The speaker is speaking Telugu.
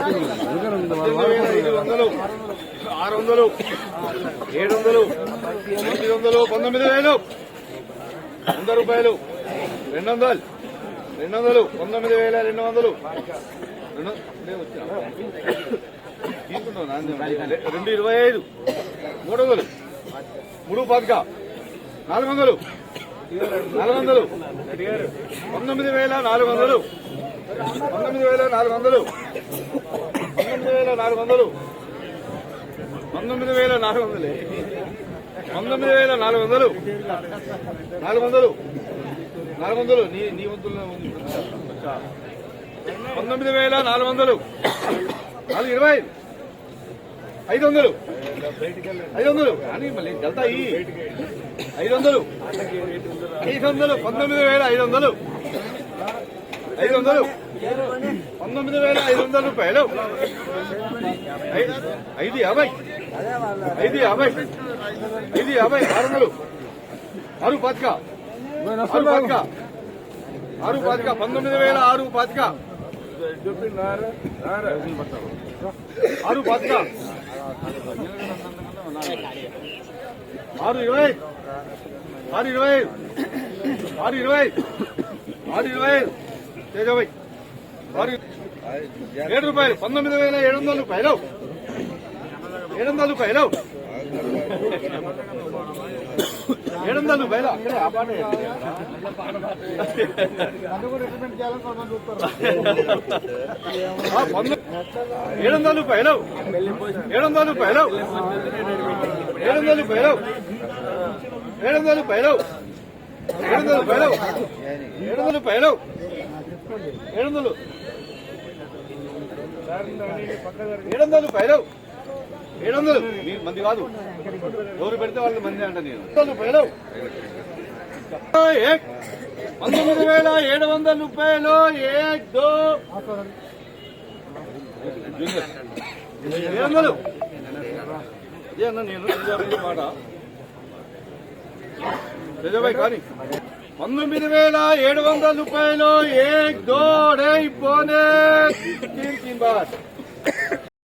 పద్దెనిమిది వేల ఐదు వందలు ఆరు వందలు ఏడు వందలు ఎనిమిది వందలు పంతొమ్మిది వేలు వంద రూపాయలు రెండు వందలు. రెండు వందలు పంతొమ్మిది వేల రెండు వందలు. రెండు రెండు ఇరవై ఐదు మూడు వందలు. మూడు పాతిక నాలుగు వందలు. నాలుగు వందలు. పంతొమ్మిది వేల నాలుగు వందలు. పంతొమ్మిది వేల నాలుగు వందలు. పంతొమ్మిది వేల నాలుగు వందలు. పంతొమ్మిది వేల నాలుగు వందలు. పంతొమ్మిది వేల నాలుగు వందలు. నాలుగు వందలు. నాలుగు వందలు. నీ నీ వంతుల్లో పంతొమ్మిది వేల నాలుగు వందలు. నాలుగు ఇరవై. ఐదు వందలు. ఐదు వందలు. కానీ మళ్ళీ జల్తా ఐదు వందలు. ఐదు వందలు. పంతొమ్మిది వేల ఐదు వందలు. ఐదు వందలు. పంతొమ్మిది వేల ఐదు వందల రూపాయలు. ఐదు ఐదు యాభై. ఐదు యాభై. ఐదు యాభై. ఆరు వందలు. ఆరు పాతిక. ఆరు పాతిక. ఆరు పాతిక. పంతొమ్మిది వేల ఆరు పాతిక. ఆరు పాతిక. ఆరు ఇరవై. ఆరు ఇరవై. ఆరు ఇరవై. ఆరు ఇరవై. తేజాబాయ్ ఆరు ఏడు రూపాయలు పంతొమ్మిది వేల ఏడు వందల రూపాయలు. ఏడు వందల రూపాయలు. ఏడు వందల రూపాయలు. అక్కడే ఆ పాట ఏడు వందల రూపాయలు. ఏడు వందల రూపాయలు. ఏడు వందల రూపాయలు. ఏడు వందల రూపాయలు. ఏడు వందల రూపాయలు. ఏడు వందల రూపాయలు. ఏడు వందలు ఏడు వందల ఏడు వందలు మీ మంది కాదు. ఎవరు పెడితే వాళ్ళు మంది అంట నేను. ఏక్. పంతొమ్మిది వేల ఏడు వందల రూపాయలు ఏక్ దో ఏడు వందలు అదే అన్న నేను మాట. నిజమే కానీ. పంతొమ్మిది వేల ఏడు వందల రూపాయలు ఏ దో పోనే.